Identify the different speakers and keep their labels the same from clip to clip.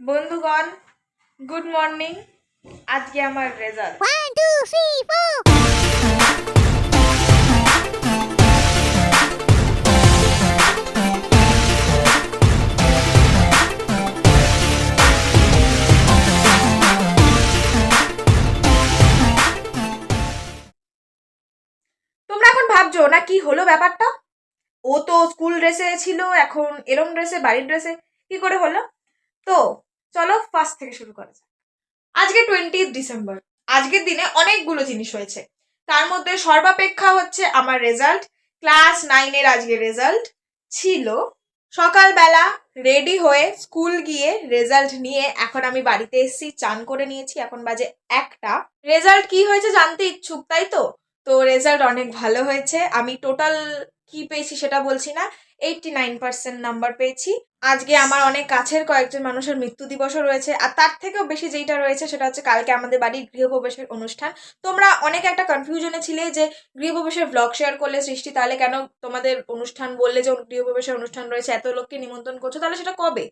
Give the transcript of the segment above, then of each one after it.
Speaker 1: বন্ধুগণ good morning আজকে আমার রেজাল্ট. তোমরা এখন ভাবছ না কি হলো ব্যাপারটা? ও তো স্কুল ড্রেসে ছিল এখন এরম ড্রেসে বাড়ির ড্রেসে কি করে হলো? তো চলো ফার্স্ট থেকে শুরু করা যাক। আজকে টোয়েন্টি ডিসেম্বর আজকের দিনে অনেকগুলো জিনিস হয়েছে। তার মধ্যে সর্বাপেক্ষা হচ্ছে আমার রেজাল্ট ক্লাস নাইনের আজকে রেজাল্ট ছিল সকালবেলা রেডি হয়ে স্কুল গিয়ে রেজাল্ট নিয়ে এখন আমি বাড়িতে এসেছি, চান করে নিয়েছি, এখন বাজে একটা। রেজাল্ট কি হয়েছে জানতে ইচ্ছুক, তাই তো? তো রেজাল্ট অনেক ভালো হয়েছে। আমি টোটাল কি পেয়েছি সেটা বলছি না। এইটটি নাইন পার্সেন্ট নাম্বার পেয়েছি। আজকে আমার অনেক কাছের কয়েকজন মানুষের মৃত্যু দিবসও রয়েছে। আর তার থেকেও বেশি যেটা রয়েছে সেটা হচ্ছে কালকে আমাদের বাড়ির গৃহপ্রবেশের অনুষ্ঠান। তোমরা অনেক একটা কনফিউশনে ছিলে যে গৃহপ্রবেশের ব্লগ শেয়ার করলে সৃষ্টি, তাহলে কেন তোমাদের অনুষ্ঠান বললে যে গৃহপ্রবেশের অনুষ্ঠান রয়েছে, এত লোককে নিমন্ত্রণ করছ, তাহলে সেটা কবে?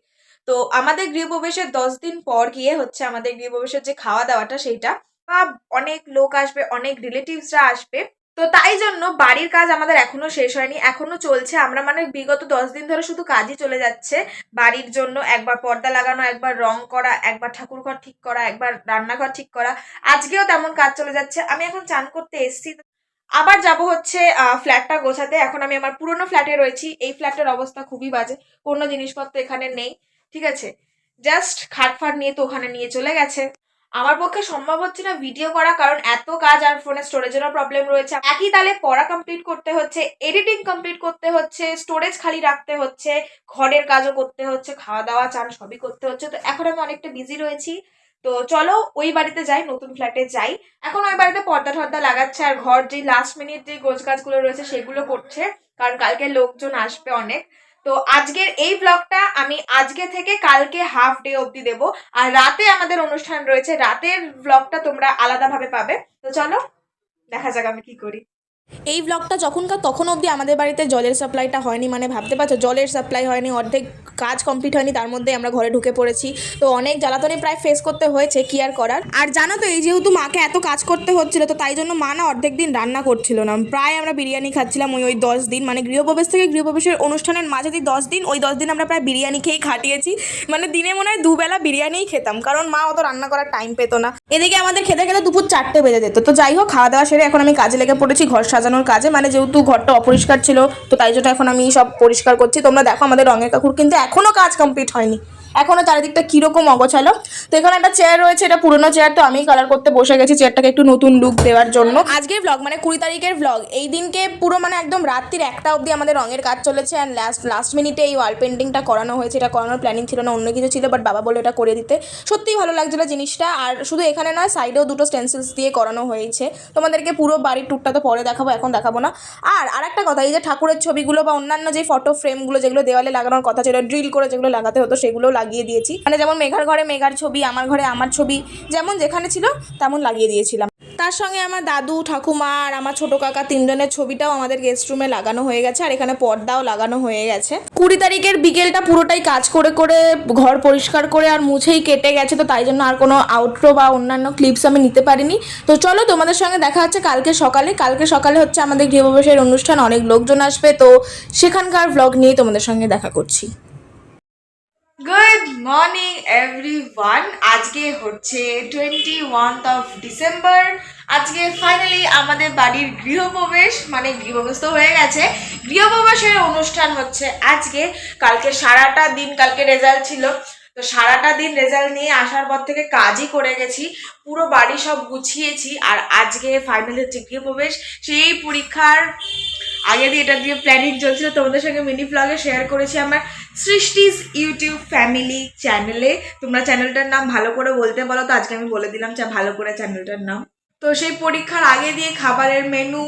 Speaker 1: তো আমাদের গৃহপ্রবেশের দশ দিন পর গিয়ে হচ্ছে আমাদের গৃহপ্রবেশের যে খাওয়া দাওয়াটা সেইটা বা অনেক লোক আসবে, অনেক রিলেটিভসরা আসবে। তো তাই জন্য বাড়ির কাজ আমাদের এখনও শেষ হয়নি, এখনও চলছে। আমরা মানে বিগত দশ দিন ধরে শুধু কাজই চলে যাচ্ছে। বাড়ির জন্য একবার পর্দা লাগানো, একবার রং করা, একবার ঠাকুর ঘর ঠিক করা, একবার রান্নাঘর ঠিক করা। আজকেও তেমন কাজ চলে যাচ্ছে। আমি এখন চান করতে এসেছি। আবার যাব হচ্ছে ফ্ল্যাটটা গোছাতে। এখন আমি আমার পুরনো ফ্ল্যাটে রয়েছি। এই ফ্ল্যাটের অবস্থা খুবই বাজে। কোনো জিনিসপত্র এখানে নেই, ঠিক আছে? জাস্ট খাট ফাট নিয়ে তো ওখানে নিয়ে চলে গেছে। আমার পক্ষে সম্ভব হচ্ছে না ভিডিও করা, কারণ এত কাজ আর ফোনে স্টোরেজেরও প্রবলেম রয়েছে। একই তালে পড়া কমপ্লিট করতে হচ্ছে এডিটিং কমপ্লিট করতে হচ্ছে স্টোরেজ খালি রাখতে হচ্ছে, ঘরের কাজও করতে হচ্ছে খাওয়া দাওয়া চান সবই করতে হচ্ছে। তো এখন আমি অনেকটা বিজি রয়েছি। তো চলো ওই বাড়িতে যাই, নতুন ফ্ল্যাটে যাই। এখন ওই বাড়িতে পর্দা টর্দা লাগাচ্ছে আর ঘর যে লাস্ট মিনিট যে গোছ গাছগুলো রয়েছে, সেগুলো করছে। কারণ কালকে লোকজন আসবে অনেক। তো আজকের এই ব্লগটা আমি আজকে থেকে কালকে হাফ ডে অবধি দেবো। আর রাতে আমাদের অনুষ্ঠান রয়েছে। রাতের ব্লগটা তোমরা আলাদাভাবে পাবে। তো চলো, দেখা যাক আমি কি করি।
Speaker 2: এই ব্লগটা যখনকার তখন অবধি আমাদের বাড়িতে জলের সাপ্লাইটা হয়নি মানে ভাবতে পারছ, জলের সাপ্লাই হয়নি, অর্ধেক কাজ কমপ্লিট হয়নি, তার মধ্যে আমরা ঘরে ঢুকে পড়েছি। তো অনেক জ্বালাতনে প্রায় ফেস করতে হয়েছে, কি আর করার? আর জানো তো, এই যেহেতু মাকে এত কাজ করতে হচ্ছিল, তো তাই জন্য মা না অর্ধেক দিন রান্না করছিল না। প্রায় আমরা বিরিয়ানি খাচ্ছিলাম ওই ওই দশ দিন মানে গৃহপ্রবেশ থেকে গৃহপ্রবেশের অনুষ্ঠানের মাঝে যে দশ দিন, ওই দশ দিন আমরা প্রায় বিরিয়ানি খেয়েই খাটিয়েছি। মানে দিনে মনে হয় দুবেলা বিরিয়ানিই খেতাম, কারণ মা অত রান্না করার টাইম পেতো না। এদিকে আমাদের খেতে খেতে দুপুর চারটে বেজে যেত, তো যাই হোক, খাওয়া দাওয়া সেরে এখন আমি কাজে লেগে পড়েছি, ঘর সাজানোর কাজে। মানে যেহেতু ঘরটা অপরিষ্কার ছিল, তো তাই জন্য এখন আমি সব পরিষ্কার করছি। তোমরা দেখো আমাদের রঙের কাকুর কিন্তু এখনও কাজ কমপ্লিট হয়নি। এখনও চারিদিকটা কীরকম অগোছালো। তো এখানে একটা চেয়ার রয়েছে, এটা পুরোনো চেয়ার তো আমি কালার করতে বসে গেছি চেয়ারটাকে একটু নতুন লুক দেওয়ার জন্য। আজকের ব্লগ মানে কুড়ি তারিখের ব্লগ এই দিনকে পুরো মানে একদম রাত্রির একটা অবধি আমাদের রঙের কাজ চলেছে অ্যান্ড লাস্ট লাস্ট মিনিটে এই ওয়াল পেন্টিংটা করানো হয়েছে, এটা করানোর প্ল্যানিং ছিল না, অন্য কিছু ছিল বাট বাবা বলে এটা করে দিতে। সত্যিই ভালো লাগছিল জিনিসটা, আর শুধু এখানে নয় সাইডেও দুটো স্টেন্সিলস দিয়ে করানো হয়েছে। তোমাদেরকে পুরো বাড়ির টুকটা তো পরে দেখাবো, এখন দেখাবো না। আর আরেকটা কথা, এই যে ঠাকুরের ছবিগুলো বা অন্যান্য যে ফটো ফ্রেমগুলো যেগুলো দেওয়ালে লাগানোর কথা ছিল ড্রিল করে যেগুলো লাগাতে হতো সেগুলো লাগিয়ে দিয়েছি। মানে যেমন মেঘার ঘরে মেঘার ছবি, আমার ঘরে আমার ছবি, যেমন যেখানে ছিল তেমন লাগিয়ে দিয়েছিলাম। তার সঙ্গে আমার দাদু, ঠাকুমা আর আমার ছোট কাকা তিনজনের ছবিটাও আমাদের গেস্ট রুমে লাগানো হয়ে গেছে আর এখানে পর্দাও লাগানো হয়ে গেছে। কুড়ি তারিখের বিকেলটা পুরোটাই কাজ করে করে ঘর পরিষ্কার করে আর মুছেই কেটে গেছে তো তাই জন্য আর কোনো আউটরো বা অন্যান্য ক্লিপস আমি নিতে পারিনি। তো চলো তোমাদের সঙ্গে দেখা হচ্ছে কালকে সকালে। কালকে সকালে হচ্ছে আমাদের গৃহপ্রবেশের অনুষ্ঠান, অনেক লোকজন আসবে তো সেখানকার ব্লগ নিয়ে তোমাদের সঙ্গে দেখা করছি।
Speaker 1: গুড মর্নিং এভরিওয়ান আজকে হচ্ছে টোয়েন্টি ওয়ান্থ অফ ডিসেম্বর আজকে ফাইনালি আমাদের বাড়ির গৃহপ্রবেশ মানে গৃহপ্রবেশ তো হয়ে গেছে। গৃহপ্রবেশের অনুষ্ঠান হচ্ছে আজকে। কালকে সারাটা দিন কালকে রেজাল্ট ছিল। তো সারাটা দিন রেজাল্ট নিয়ে আসার পর থেকে কাজই করে গেছি। পুরো বাড়ি সব গুছিয়েছি। আর আজকে ফাইনালি হচ্ছে গৃহপ্রবেশ। সেই পরীক্ষার আগে দিয়ে এটা দিয়ে প্ল্যানিং চলছিল, তোমাদের সঙ্গে মিনি ব্লগে শেয়ার করেছি আমার সৃষ্টিস ইউটিউব ফ্যামিলি চ্যানেলে তোমরা চ্যানেলটার নাম ভালো করে বলতে বলো তো আজকে আমি বলে দিলাম চা ভালো করে চ্যানেলটার নাম। তো সেই পরীক্ষার আগে দিয়ে খাবারের মেনু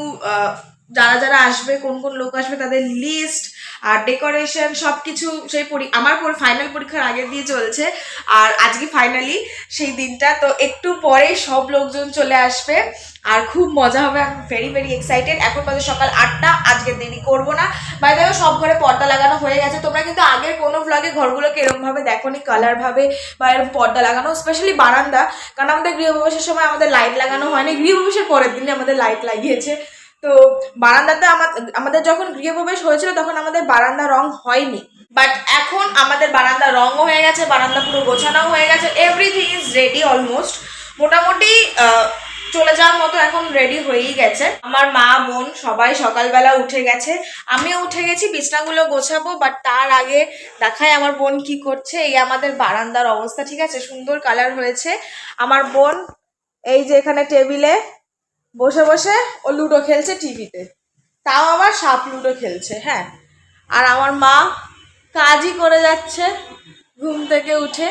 Speaker 1: যারা যারা আসবে, কোন কোন লোক আসবে তাদের লিস্ট আর ডেকোরেশন সব কিছু সেই পরি- আমার ফাইনাল পরীক্ষার আগে দিয়ে চলছে। আর আজকে ফাইনালি সেই দিনটা, তো একটু পরে সব লোকজন চলে আসবে। আর খুব মজা হবে আমি ভেরি ভেরি এক্সাইটেড এখন বাজে সকাল আটটা, আজকে দেরি করব না। বাই দেখো সব ঘরে পর্দা লাগানো হয়ে গেছে। তোমরা কিন্তু আগের কোনো ভ্লগে ঘরগুলোকে ভাবে দেখোনি কালারভাবে বা এরকম পর্দা লাগানো স্পেশালি বারান্দা। কারণ আমাদের গৃহপ্রবেশের সময় আমাদের লাইট লাগানো হয়নি। গৃহপ্রবেশের পরের দিনে আমাদের লাইট লাগিয়েছে। তো বারান্দাতে আমা- আমাদের যখন গৃহপ্রবেশ হয়েছিল তখন আমাদের বারান্দা রং হয়নি। বাট এখন আমাদের বারান্দা রঙও হয়ে গেছে, বারান্দা পুরো গোছানো হয়ে গেছে এভরিথিং ইজ রেডি অলমোস্ট মোটামুটি চলে যাওয়ার মতো এখন রেডি হয়েই গেছে। আমার মা, বোন সবাই সকালবেলা উঠে গেছে। আমিও উঠে গেছি, বিছনাগুলো গোছাবো বাট তার আগে দেখায় আমার বোন কি করছে। এই আমাদের বারান্দার অবস্থা, ঠিক আছে? সুন্দর কালার হয়েছে। আমার বোন, এই যে এখানে টেবিলে বসে বসে ও লুডো খেলছে টিভিতে। তাও আবার সাপ লুডো খেলছে হ্যাঁ। আর আমার মা কাজই করে যাচ্ছে ঘুম থেকে উঠে।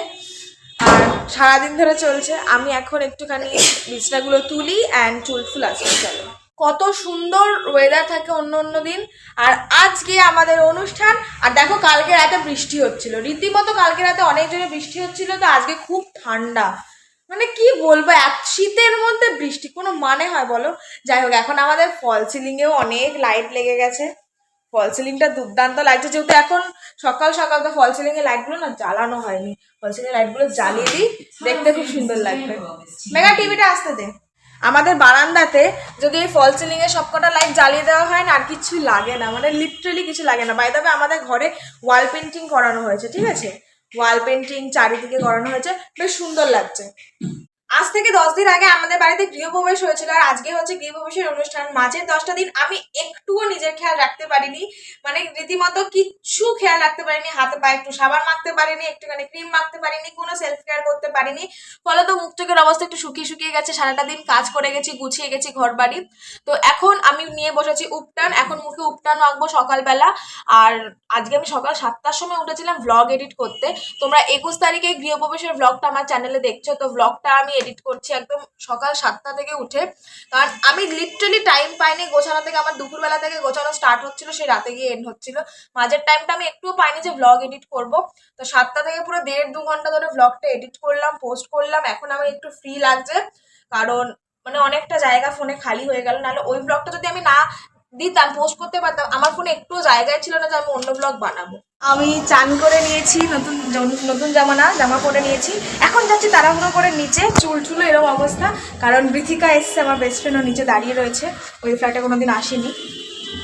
Speaker 1: আর সারাদিন ধরে চলছে। আমি এখন একটুখানি বিছনাগুলো তুলি অ্যান্ড চুল ফুল চলো। কত সুন্দর ওয়েদার থাকে অন্য অন্য দিন। আর আজকে আমাদের অনুষ্ঠান, আর দেখো কালকে রাতে বৃষ্টি হচ্ছিল। রীতিমতো কালকে রাতে অনেক জায়গায় বৃষ্টি হচ্ছিল, তো আজকে খুব ঠান্ডা। মানে কি বলব, এক শীতের মধ্যে বৃষ্টি, কোনো মানে হয় বলো? যাই হোক, এখন আমাদের ফল সিলিংয়েও অনেক লাইট লেগে গেছে। ফল সিলিংটা দুর্দান্ত লাগছে, যেহেতু এখন সকাল সকাল তো ফল সিলিং এর লাইটগুলো না জ্বালানো হয়নি। ফল সিলিং লাইটগুলো জ্বালিয়ে দিই, দেখতে খুব সুন্দর লাগবে। মেগা টিভিটা আসতে দে। আমাদের বারান্দাতে যদি এই ফল সিলিং এর সবকটা লাইট জ্বালিয়ে দেওয়া হয় না, আর কিছুই লাগে না। মানে লিটারালি কিছু লাগে না। বাই তবে আমাদের ঘরে ওয়াল পেন্টিং করানো হয়েছে, ঠিক আছে? ওয়াল পেন্টিং চারিদিকে করানো হয়েছে বেশ সুন্দর লাগছে। আজ থেকে দশ দিন আগে আমাদের বাড়িতে গৃহপ্রবেশ হয়েছিল আর আজকে হচ্ছে গৃহপ্রবেশের অনুষ্ঠান। মাঝের দশটা দিন আমি একটুও নিজের খেয়াল রাখতে পারিনি। মানে রীতিমতো কিচ্ছু খেয়াল রাখতে পারিনি, হাতে পায়ে একটু সাবান মাখতে পারিনি, একটুখানি ক্রিম মাখতে পারিনি, কোনো সেলফ কেয়ার করতে পারিনি। ফলে তো মুখ চোখের অবস্থা একটু শুকিয়ে শুকিয়ে গেছে, সারাটা দিন কাজ করে গেছি, গুছিয়ে গেছি ঘর বাড়ি। তো এখন আমি নিয়ে বসেছি উপটান, এখন মুখে উপটান মাখবো সকালবেলা। আর আজকে আমি সকাল সাতটার সময় উঠেছিলাম ভ্লগ এডিট করতে। তোমরা একুশ তারিখে গৃহপ্রবেশের ভ্লগটা আমার চ্যানেলে দেখছ, তো ভ্লগটা আমি এডিট করছি একদম সকাল সাতটা থেকে উঠে। কারণ আমি লিটারালি টাইম পাইনি গোছানো থেকে, আমার দুপুরবেলা থেকে গোছানো স্টার্ট হচ্ছিল, সেই রাতে গিয়ে এন্ড হচ্ছিল। মাঝের টাইমটা আমি একটুও পাইনি যে ভ্লগ এডিট করব। তো সাতটা থেকে পুরো দেড় দু ঘণ্টা ধরে ব্লগটা এডিট করলাম পোস্ট করলাম। এখন আমার একটু ফ্রি লাগছে, কারণ মানে অনেকটা জায়গা ফোনে খালি হয়ে গেল। নাহলে ওই ব্লগটা যদি আমি না দিতাম পোস্ট করতে পারতাম। আমার ফোনে একটু জায়গায় ছিল না যে আমি অন্য ব্লগ বানাবো। আমি চান করে নিয়েছি নতুন নতুন জামা না জামা পরে নিয়েছি। এখন যাচ্ছি তাড়াহুড়ো করে নিচে চুল চুলো এরকম অবস্থা। কারণ বৃথিকা এসছে আমার বেস্ট ফ্রেন্ডও নিচে দাঁড়িয়ে রয়েছে। ওই ফ্ল্যাটে কোনো দিন আসেনি।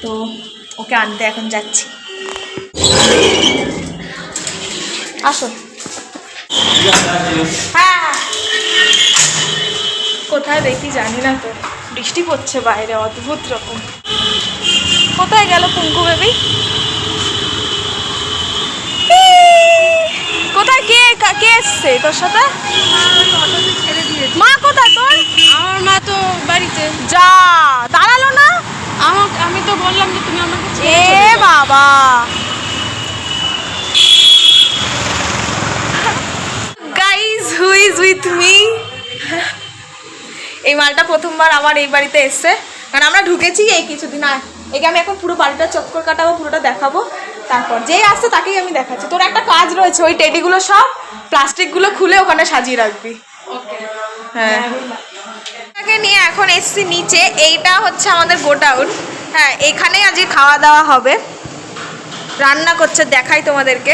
Speaker 1: তো ওকে আনতে এখন যাচ্ছি। আসো। হ্যাঁ হ্যাঁ। কোথায় দেখি জানি না তো। বৃষ্টি পড়ছে বাইরে অদ্ভুত রকম। কোথায় গেল কুঙ্কু বেবি? কোথায় কে কা- এসছে তোর সাথে? মা কোথায় তোর?
Speaker 3: আমার মা তো বাড়িতে।
Speaker 1: যা দাঁড়াল না?
Speaker 3: আমার আমি তো বললাম যে তুমি আমাকে
Speaker 1: এ বাবা। Guys who is with me এই মালটা প্রথমবার আমার এই বাড়িতে এসছে। কারণ আমরা ঢুকেছি এই কিছুদিন আর একে আমি এখন পুরো বাড়িটা চক্কর কাটাবো পুরোটা দেখাবো। তারপর যেই আসছে তাকেই আমি দেখাচ্ছি। তোর একটা কাজ রয়েছে ওই টেডিগুলো সব প্লাস্টিকগুলো খুলে ওখানে সাজিয়ে রাখবি। হ্যাঁ। তাকে নিয়ে এখন এসছি নিচে। এইটা হচ্ছে আমাদের গোডাউন। হ্যাঁ এখানেই আজকে খাওয়া দাওয়া হবে। রান্না করছে দেখাই তোমাদেরকে।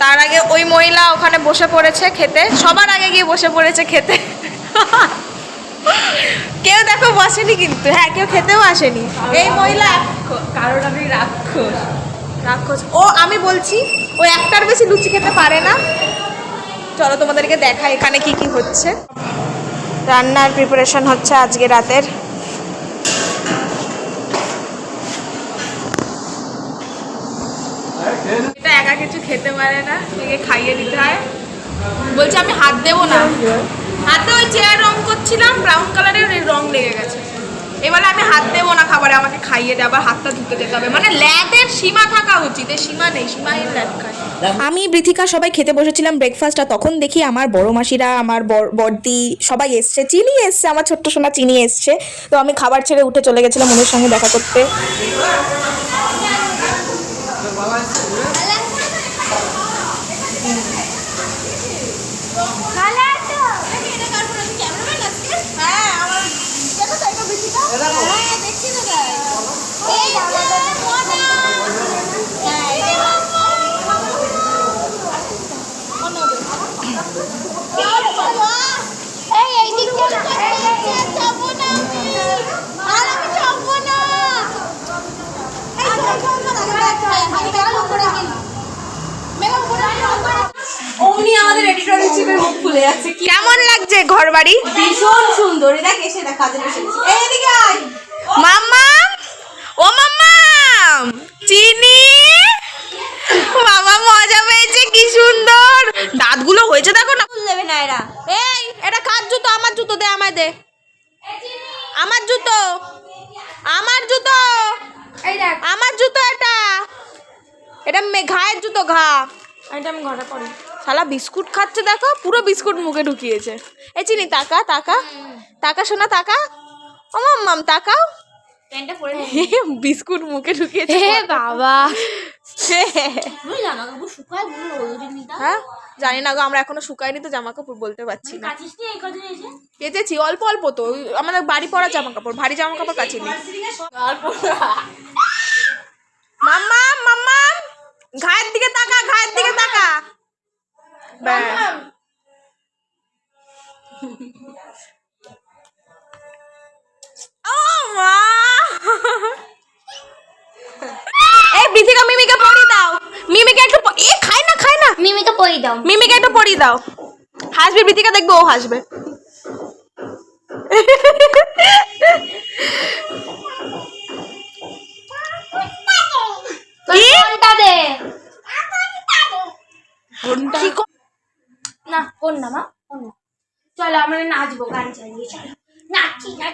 Speaker 1: তার আগে ওই মহিলা ওখানে বসে পড়েছে খেতে। সবার আগে গিয়ে বসে পড়েছে খেতে। কেউ দেখো বসেনি কিন্তু হ্যাঁ কেউ খেতেও আসেনি। এই মহিলা
Speaker 3: কারণ আমি রাক্ষস।
Speaker 1: রাক্ষস। ও আমি বলছি ও একটার বেশি লুচি খেতে পারে না। চলো তোমাদেরকে দেখা এখানে কি কি হচ্ছে। রান্নার প্রিপারেশন হচ্ছে আজকে রাতের। এটা একা কিছু খেতে পারে না খাইয়ে দিতে হয়। বলছে আমি হাত দেবো না। হাতে ওই চেয়ার রং করছিলাম ব্রাউন কালারের রং লেগে গেছে। এবারে আমি হাত দেবো না খাবারে, আমাকে খাইয়ে দে, আবার হাতটা ধুতে যেতে হবে। মানে ল্যাদের সীমা থাকা উচিত এর সীমা নেই, সীমাহীন ল্যাদ খায় আমি বৃথিকা সবাই খেতে বসেছিলাম ব্রেকফাস্ট আর তখন দেখি আমার বড় মাসিরা, আমার বড়দি সবাই এসছে, চিনি এসছে, আমার ছোট্ট সোনা চিনি এসছে। তো আমি খাবার ছেড়ে উঠে চলে গেছিলাম ওদের সঙ্গে দেখা করতে
Speaker 2: এই এই দিক দিয়ে যাব না আমি আর আমি যাব না এই চল চল চল আগে ব্যাগ চাই আমি ব্যাগ করে গেলি মেঘা করে
Speaker 3: অমনি আমাদের এডিটর চিপের মুখ খুলে যাচ্ছে।
Speaker 1: কেমন লাগছে ঘর বাড়ি
Speaker 3: ভীষণ সুন্দর। এটা এসে দেখ কাজে এসেছি আয়।
Speaker 1: মাম্মা! ও মাম্মা চিনি? মামা মজা পেয়েছে কি সুন্দর। দাঁতগুলো হয়েছে দেখো না।
Speaker 3: দেবে না এরা।
Speaker 1: এই এটা কার জুতো? আমার জুতো দে আমায় দে। আমার জুতো। আমার জুতো।
Speaker 3: এই দেখ
Speaker 1: আমার জুতো এটা। এটা মে- ঘায়ের জুতো ঘা।
Speaker 3: এটা আমি ঘরে পড়ি
Speaker 1: শালা বিস্কুট খাচ্ছে দেখো পুরো বিস্কুট মুখে ঢুকিয়েছে। এই চিনি তাকা তাকা। তাকা শোনা তাকা। ও মাম্মাম তাকাও।
Speaker 3: প্যান্টটা পরে
Speaker 1: বিস্কুট মুখে ঢুকিয়েছে
Speaker 3: হে বাবা।
Speaker 2: জামা কাপড় শুকায়
Speaker 1: হ্যাঁ? জানি না গো আমরা এখনও শুকাইনি তো জামা কাপড় বলতে পারছি না। কেচেছি অল্প অল্প তো। আমাদের বাড়ি পরা জামা কাপড় ভারী জামা কাপড় কাচিনি মাম্মা মাম্মা ঘায়ের দিকে তাকা ঘায়ের দিকে তাকা দাও। হাসবে বৃতিকা দেখব ও হাসবে।
Speaker 2: না ফোন না মা ফোন না। চলো আমরা নাচবো গান চালিয়ে চলো। নাচি না।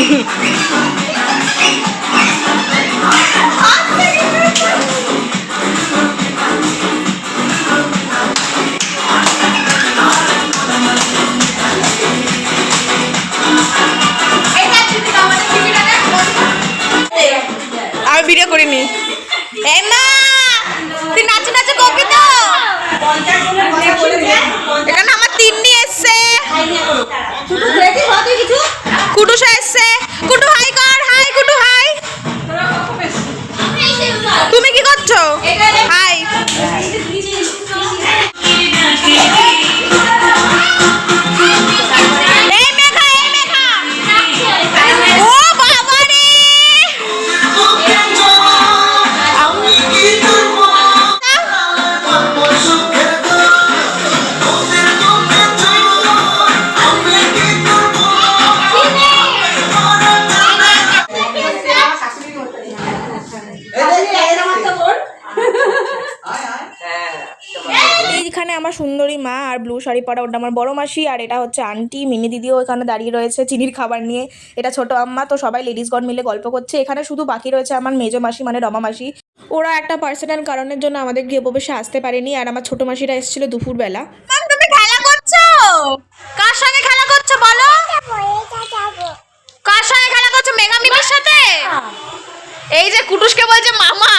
Speaker 1: আমি ভিডিও করিনি। এই মা তুই নাচে নাচে কপি তো? এখানে আমার তিন্নি এসছে। কুটুসা এসছে। কুটু হাই কর হাই কুটু হাই। তুমি কি করছ? হাই আর ব্লু শাড়ি পরা ওটা আমার বড় মাসি আর এটা হচ্ছে আন্টি মিনি দিদিও এখানে দাঁড়িয়ে রয়েছে চিনির খাবার নিয়ে। এটা ছোট আম্মা তো সবাই লেডিসগণ মিলে গল্প করছে। এখানে শুধু বাকি রয়েছে আমার মেজো মাসি মানে রমা মাসি। ওরা একটা পার্সোনাল কারণের জন্য আমাদের গৃহপ্রবেশে আসতে পারেনি আর আমার ছোট মাসিরা এসেছিল দুপুরবেলা। তুমি খেলা করছ? কার সঙ্গে খেলা করছ বলো? কার সঙ্গে খেলা করছ? মেগা মিমির সাথে এই যে কুটুসকে বলছে মামা মামা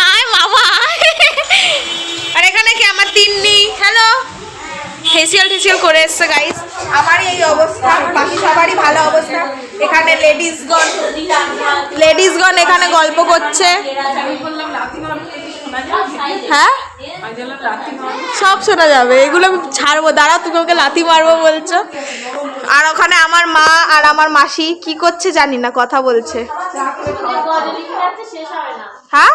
Speaker 1: ফেসিয়াল টেসিয়াল করে এসছে গাইস আমারই এই অবস্থা, বাকি সবারই ভালো অবস্থা। এখানে লেডিসগণ লেডিসগণ এখানে গল্প করছে। হ্যাঁ? সব শোনা যাবে। এগুলো ছাড়বো। দাঁড়াও, তুমি ওকে লাথি মারবো বলছো। আর ওখানে আমার মা আর আমার মাসি কি করছে জানি না, কথা বলছে। হ্যাঁ?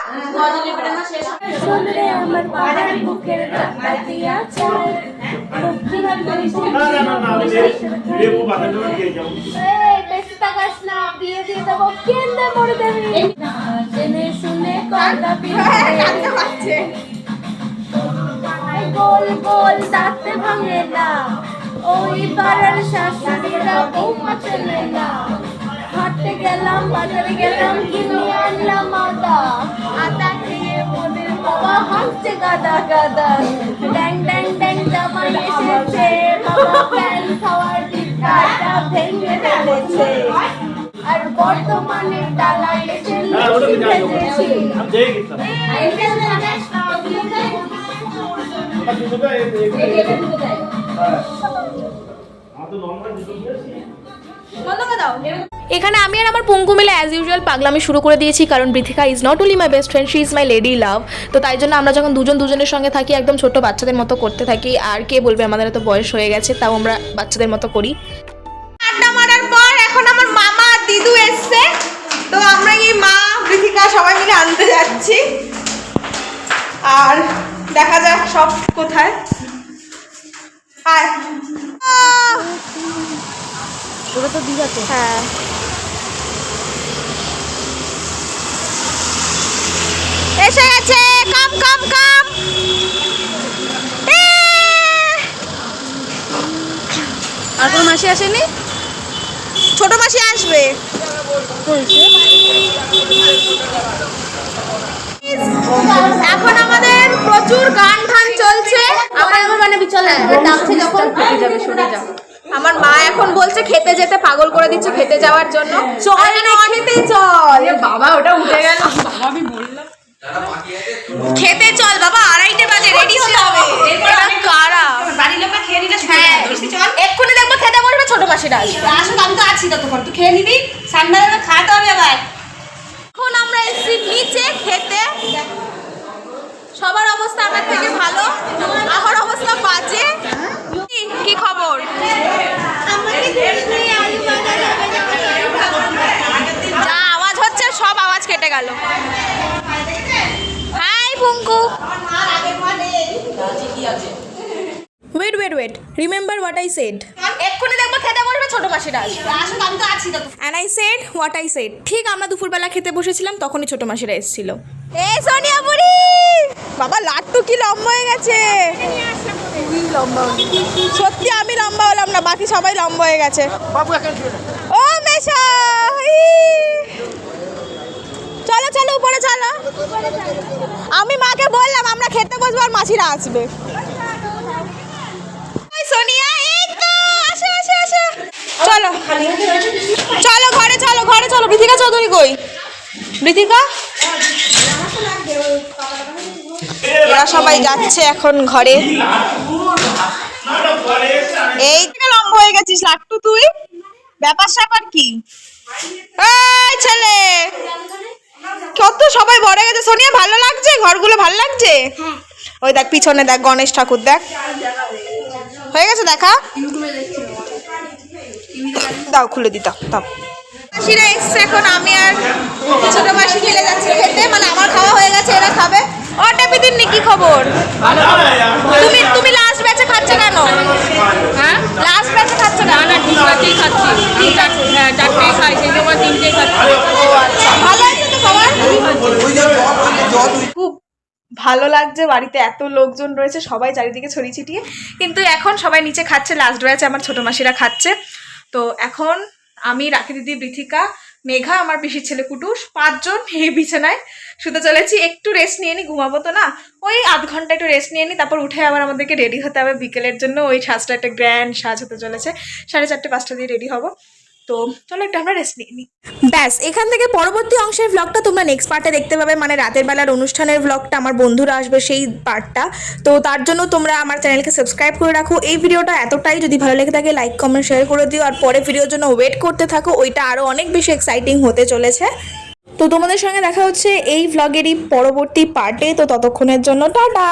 Speaker 4: গোল গোল তাতে ভাঙে না। ওই পাড়ার শাশুড়িরা বৌমা চেনে না। হাঁটতে গেলাম বাজারে গেলাম কিনে আনলাম আদা আদা খেয়ে মোদের বাবা হাসছে গাদা গাদা। ড্যাং ড্যাং ড্যাং জামাই এসেছে বাবা প্যান খাওয়ার টিকাটা ভেঙে ফেলেছে। আর বর্তমানে ডালা এসে
Speaker 5: হ্যাঁ ওটা
Speaker 2: এখানে আমি আর আমার পঙ্কু মিলে অ্যাজ ইউজুয়াল পাগলামি শুরু করে দিয়েছি, কারণ Brithika is not only my best friend she is my lady love তো তাই জন্য আমরা যখন দুজন দুজনের সঙ্গে থাকি, একদম ছোট বাচ্চাদের মতো করতে থাকি, আর কে বলবে আমাদের এত বয়স হয়ে গেছে, তাও আমরা বাচ্চাদের মতো করি।
Speaker 1: আড্ডা মারার পর এখন আমার মামা দিদু এসছে, তো আমরা এই মা, বৃথিকা সবাই মিলে আনতে যাচ্ছি। আর দেখা যাক সব কোথায়। আয়। ওটা তো দিঘাতে হ্যাঁ এসে গেছে কাম কাম কাম
Speaker 3: আর কোনো মাসি আসেনি
Speaker 1: ছোট মাসি আসবে এখন আমাদের প্রচুর গান ঠান চলছে
Speaker 4: আমার আমার মানে বিচলে ডাকছে যখন
Speaker 3: যাবে সরে যাও
Speaker 1: আমার মা এখন বলছে খেতে যেতে পাগল করে দিচ্ছে খেতে যাওয়ার জন্য। চল না খেতে চল।
Speaker 3: বাবা ওটা উঠে গেল। বাবা আমি বললাম।
Speaker 1: খেতে চল বাবা আড়াইটে বাজে রেডি হতে হবে। কারা?
Speaker 3: বাড়ির খেয়ে নিলে
Speaker 1: হ্যাঁ এক্ষুনি দেখব খেতে বসবে ছোট মাসিরা
Speaker 3: আসলে আমি তো আছি ততক্ষণ। তুই খেয়ে নিবি সন্ধ্যাবেলা খাওয়াতে হবে আবার
Speaker 1: এখন আমরা এসেছি নিচে খেতে। সবার অবস্থা আমার থেকে ভালো। আমার অবস্থা বাজে। কি- খবর? যা আওয়াজ হচ্ছে, সব আওয়াজ কেটে গেল। Hi, Punku.
Speaker 2: Wait wait wait remember what I said
Speaker 1: এক্ষুনি দেখব খেতে বসবে ছোট মাসিরা
Speaker 3: আছি
Speaker 2: and I said what I said ঠিক আমরা দুপুরবেলা খেতে বসেছিলাম, তখনই ছোট মাসিরা এসেছিল।
Speaker 1: এই, সোনিয়া বুড়ি! বাবা লাট্টু কি লম্বা হয়ে গেছে। সত্যি আমি লম্বা হলাম না বাকি সবাই লম্বা হয়ে গেছে। ও মেশা চলো চলো উপরে চলো। আমি মাকে বললাম আমরা খেতে বসবো আর মাছিরা আসবে। সোনিয়া এই তো আসো আসো আসো। চলো চলো ঘরে চলো ঘরে চলো বৃথিকা চৌধুরী কই? বৃথিকা এরা সবাই যাচ্ছে এখন ঘরে। এই লম্বা হয়ে গেছিস লাট্টু তুই? ব্যাপার স্যাপার কি? ছেলে! কত সবাই বড় গেছে। সোনিয়া, ভালো লাগছে? ঘরগুলো ভালো লাগছে? ওই দেখ, পিছনে দেখ, গণেশ ঠাকুর, দেখ। হয়ে গেছে দেখা? দাও, খুলে দিতা দাও। মাসিরা এসছে এখন, আমি আর ছোট মাসি খেলে যাচ্ছি খেতে। মানে আমার খাওয়া হয়ে গেছে, এরা খাবে। ও টেপিদিন নি কি খবর? তুমি তুমি লাস্ট ব্যাচে খাচ্ছ কেন? হ্যাঁ? লাস্ট ব্যাচে খাচ্ছ কেন? না ঠিক
Speaker 3: চারটেই খাচ্ছি। চারটে হ্যাঁ চারটেই খাই সেই সময় তিনটেই খাচ্ছি।
Speaker 1: ভালো আছে তো খাবার খুব ভালো লাগছে বাড়িতে এত লোকজন রয়েছে সবাই চারিদিকে ছড়িয়ে ছিটিয়ে। কিন্তু এখন সবাই নিচে খাচ্ছে লাস্ট রয়েছে আমার ছোট মাসিরা খাচ্ছে। তো এখন আমি রাখি দিদি বৃথিকা মেঘা, আমার পিসির ছেলে কুটুস, পাঁচজন এই বিছানায় শুতে চলেছি। একটু রেস্ট নিয়ে নি, ঘুমাবো তো না। ওই আধ ঘণ্টা একটু রেস্ট নিয়ে নি, তারপর উঠে আবার আমাদেরকে রেডি হতে হবে। বিকেলের জন্য ওই সাজটা একটা গ্র্যান্ড সাজ হতে চলেছে। সাড়ে চারটে, পাঁচটা দিয়ে রেডি হব। তো চলো একটা আমরা রেস্ট নিয়ে নিই
Speaker 2: ব্যাস, এখান থেকে পরবর্তী অংশের ভ্লগটা তোমরা নেক্সট পার্টে দেখতে পাবে। মানে রাতের বেলার অনুষ্ঠানের ভ্লগটা আমার বন্ধুরা আসবে সেই পার্টটা তো তার জন্য তোমরা আমার চ্যানেলকে সাবস্ক্রাইব করে রাখো। এই ভিডিওটা এতটাই যদি ভালো লেগে থাকে লাইক কমেন্ট শেয়ার করে দিও। আর পরে ভিডিওর জন্য ওয়েট করতে থাকো। ওইটা আরও অনেক বেশি এক্সাইটিং হতে চলেছে। তো তোমাদের সঙ্গে দেখা হচ্ছে এই ভ্লগেরই পরবর্তী পার্টে তো ততক্ষণের জন্য, টাটা!